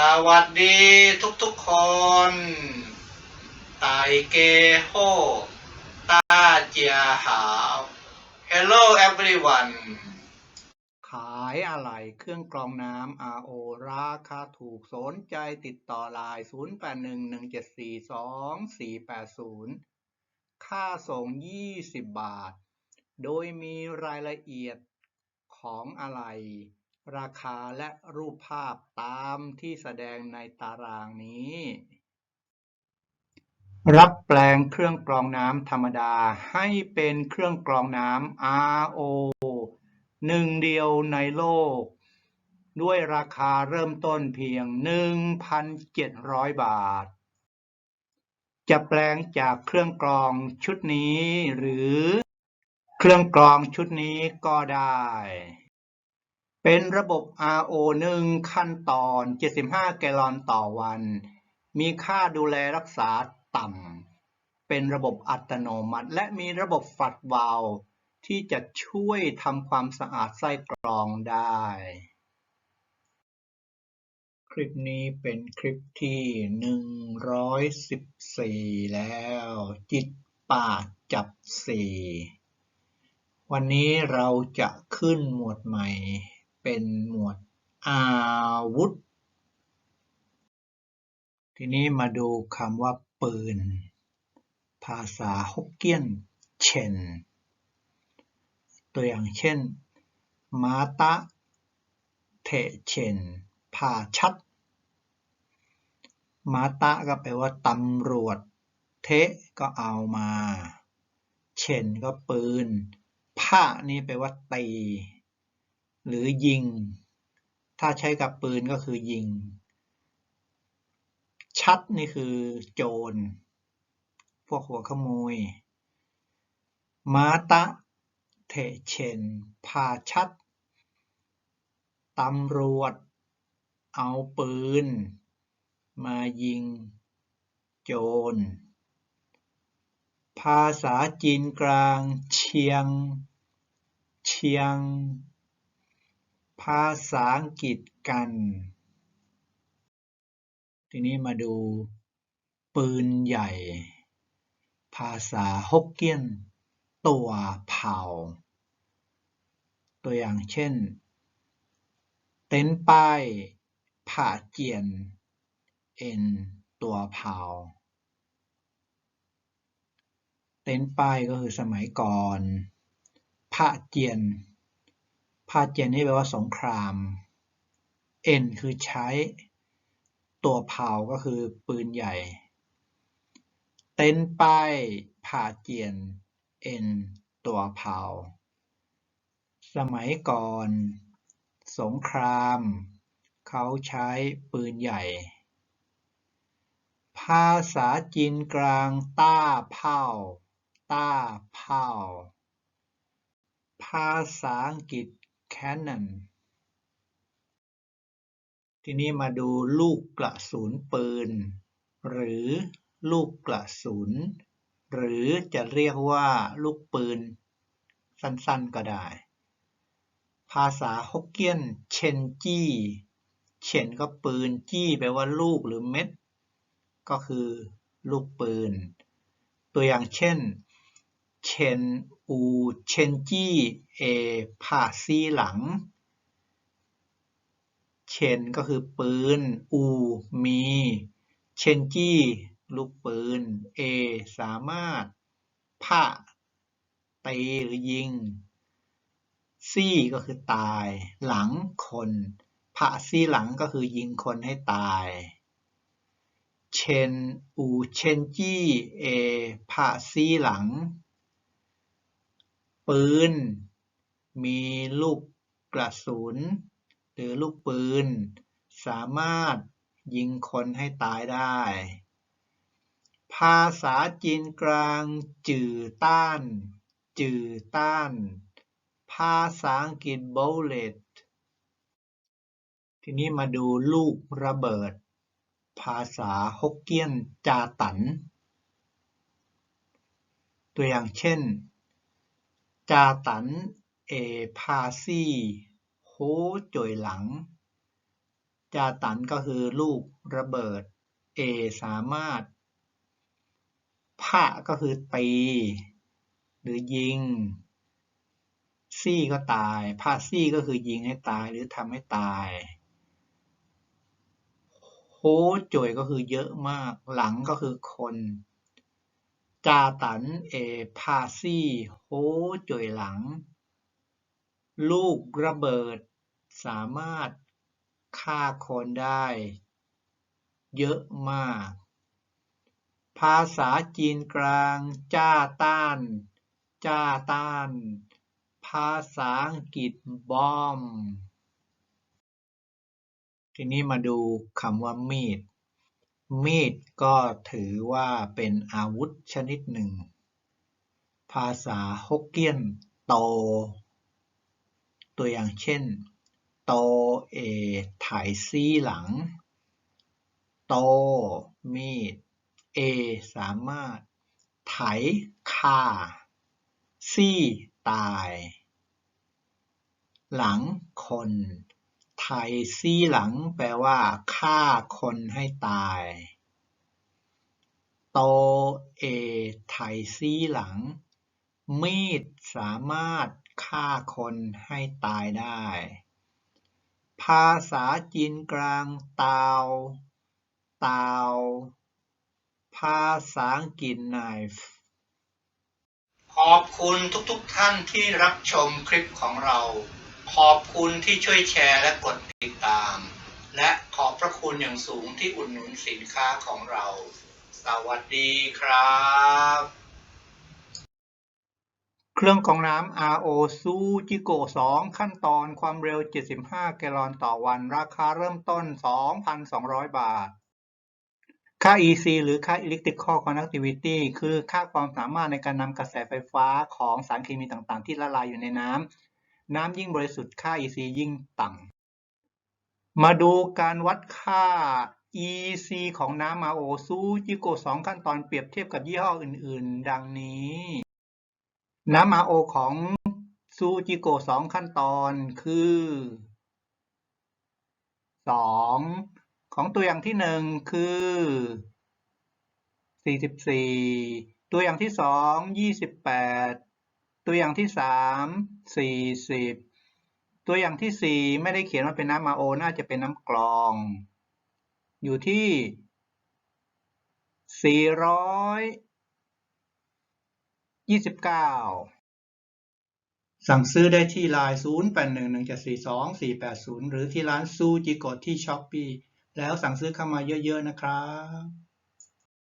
สวัสดีทุกๆคนไตเกโฮตาเจียหาว Hello everyone ขายอะไรเครื่องกรองน้ำ RO ราคาถูกสนใจติดต่อไลน์0811742480 ค่าส่ง 20 บาท โดยมีรายละเอียดของอะไร ราคาและรูปภาพตามที่แสดงในตารางนี้ รับแปลงเครื่องกรองน้ำธรรมดาให้เป็นเครื่องกรองน้ำ RO หนึ่งเดียวในโลก ด้วยราคาเริ่มต้นเพียง 1,700 บาท จะแปลงจากเครื่องกรองชุดนี้หรือเครื่องกรองชุดนี้ก็ได้ เป็นระบบ RO 1 ขั้นตอน 75 แกลลอนต่อวัน มีค่าดูแลรักษาต่ำ เป็นระบบอัตโนมัติ และมีระบบฝัดวาลที่จะช่วยทำความสะอาดไส้กรองได้ คลิปนี้เป็นคลิปที่ 114 แล้ว จิตป่าจับสี่วันนี้เราจะขึ้นหมวดใหม่ เป็นหมวดอาวุธ ทีนี้มาดูคำว่าปืน ภาษาฮกเกี้ยนเชนตัวอย่างเช่น มาตะเทเชนผ่าชัด มาตะก็แปลว่าตำรวจ เทก็เอามา เชนก็ปืนผ้านี่แปลว่าตี หรือยิง ถ้าใช้กับปืนก็คือยิง ชัดนี่คือโจร พวกหัวขโมย มาตะ เทเชน พาชัด ตำรวจ เอาปืน มายิง โจร ภาษาจีนกลางเชียง เชียง ภาษาอังกฤษกัน ทีนี้มาดูปืนใหญ่ ภาษาฮกเกี้ยน ตัวเผา ตัวอย่างเช่น เต็นป้ายผ่าเจียน เอ็น ตัวเผา เต็นป้ายก็คือสมัยก่อนผ่าเจียน ผ่าเจียนนี่แปลว่าสงครามเอ็นคือใช้ ตัวเผาก็คือปืนใหญ่ เต็นป้ายผ่าเจียนเอ็นตัวเผาสมัยก่อน สงคราม เขาใช้ปืนใหญ่ ภาษาจีนกลางต้าเผาต้าเผาภาษาอังกฤษ cannon ทีนี้มาดูลูกกระสุนปืน หรือลูกกระสุน หรือจะเรียกว่าลูกปืน สั้นๆก็ได้ ภาษาฮกเกี้ยนเชนจี้เชนก็ปืนจี้แปลว่าลูกหรือเม็ด ก็คือลูกปืน ตัวอย่างเช่น เชนอูเชนจี้เอผ่าซีหลัง เชนก็คือปืน อูมี เชนจี้ลูกปืน เอสามารถผ่าตีหรือยิง ซี่ก็คือตาย หลังคนผ่าซี่หลังก็คือยิงคนให้ตายเชนอูเชนจี้เอผ่าซี่หลัง ปืน มีลูกกระสุน หรือลูกปืน สามารถยิงคนให้ตายได้ ภาษาจีนกลางจื่อต้าน จื่อต้าน ภาษาอังกฤษ bullet ทีนี้มาดูลูกระเบิด ภาษาฮกเกี้ยนจาตัน ตัวอย่างเช่น จาตัน เอพาซี่โฮจ่วยหลัง จาตันก็คือลูกระเบิด A สามารถพะก็คือตี หรือยิง ซี่ก็ตายพาซี่ก็คือยิงให้ตายหรือทำให้ตายโฮจ่วยก็คือเยอะมาก หลังก็คือคน จาตันเอพาซี่โฮจ่วยหลัง ลูกระเบิดสามารถฆ่าคนได้ เยอะมาก ภาษาจีนกลางจ้าต้าน จ้าต้าน ภาษาอังกฤษบอม ทีนี้มาดูคำว่ามีด มีดก็ถือว่าเป็นอาวุธชนิดหนึ่ง ภาษาฮกเกี้ยนโต ตัวอย่างเช่น โตเอถ่ายซีหลัง โต มีด เอ สามารถ ไถฆ่า ซี่ ตาย หลังคน ไถซี่หลังแปลว่าฆ่าคนให้ตาย โตเอไถซี่หลัง มีดสามารถฆ่าคนให้ตายได้ ภาษาจีนกลางตาวตาวภาษาอังกฤษ knife ขอบคุณทุกๆทท่านที่รับชมคลิปของเรา ขอบคุณที่ช่วยแชร์และกดติดตาม และขอบพระคุณอย่างสูงที่อุดหนุนสินค้าของเรา สวัสดีครับ เครื่องกรองน้ำ RO ซูจิโก2ขั้นตอนความเร็ว 75 แกลลอนต่อวัน ราคาเริ่มต้น 2,200 บาท ค่า EC หรือค่า Electrical Conductivity คือค่าความสามารถในการนำกระแสไฟฟ้าของสารเคมีต่างๆ ที่ละลายอยู่ในน้ำ น้ำยิ่งบริสุทธิ์ค่า EC ยิ่งต่ำมาดูการวัดค่า EC ของน้ำ RO ซูจิโก2ขั้นตอนเปรียบเทียบกับยี่ห้ออื่น ๆ ดังนี้ น้ำ RO ของซูจิโก2ขั้นตอนคือ 2 ของตัวอย่างที่ 1 คือ 44 ตัวอย่างที่ 2 28 ตัวอย่างที่3 40ตัวอย่างที่4ไม่ได้เขียนว่าเป็นน้ำ RO น่าจะเป็นน้ำกรอง อยู่ที่429สั่งซื้อได้ที่ไลน์0811742480 หรือที่ร้านซูจิโกะที่ช้อปปีแล้วสั่งซื้อเข้ามาเยอะ ๆ นะครับ